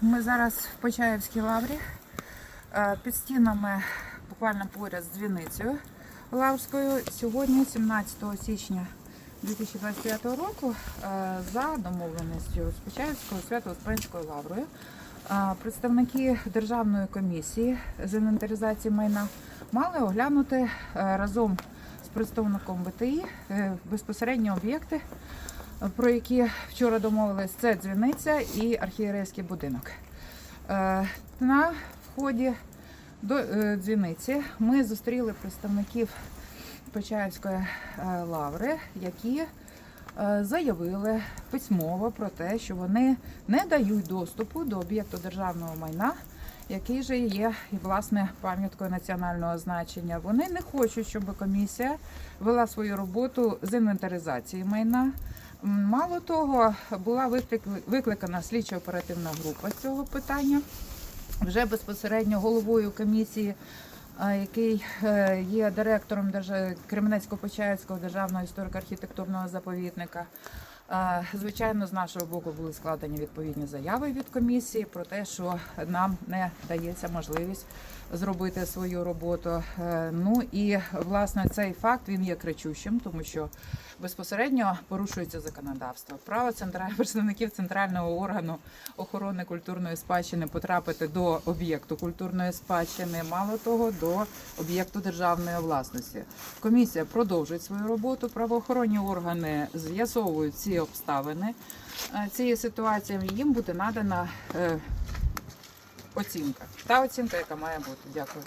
Ми зараз в Почаївській лаврі під стінами, буквально поряд з дзвіницею Лаврською. Сьогодні, 17 січня 2025 року, за домовленістю з Почаївською Свято-Успенською лаврою, представники Державної комісії з інвентаризації майна мали оглянути разом з представником БТІ е, безпосередньо об'єкти про які вчора домовились, це дзвіниця і архієрейський будинок. Е, На вході до е, дзвіниці ми зустріли представників Почаївської е, лаври, які заявили письмово про те, що вони не дають доступу до об'єкту державного майна, який же є і власне пам'яткою національного значення. Вони не хочуть, щоб комісія вела свою роботу з інвентаризації майна. Мало того, була виклик- викликана слідчо-оперативна група з цього питання. Вже безпосередньо головою комісії, який е, є директором Кременецько-Почаївського державного історико-архітектурного заповідника. Е, Звичайно, з нашого боку були складені відповідні заяви від комісії про те, що нам не дається можливість зробити свою роботу. Е, Ну і власне цей факт він є кричущим, тому що безпосередньо порушується законодавство. Право центра... представників центрального органу охорони культурної спадщини потрапити до об'єкту культурної спадщини, мало того, до об'єкту державної власності. Комісія продовжує свою роботу. Правоохоронні органи з'ясовують ці обставини е, цієї ситуації. Їм буде надана е, оцінка. Та оцінка, яка має бути. Дякую.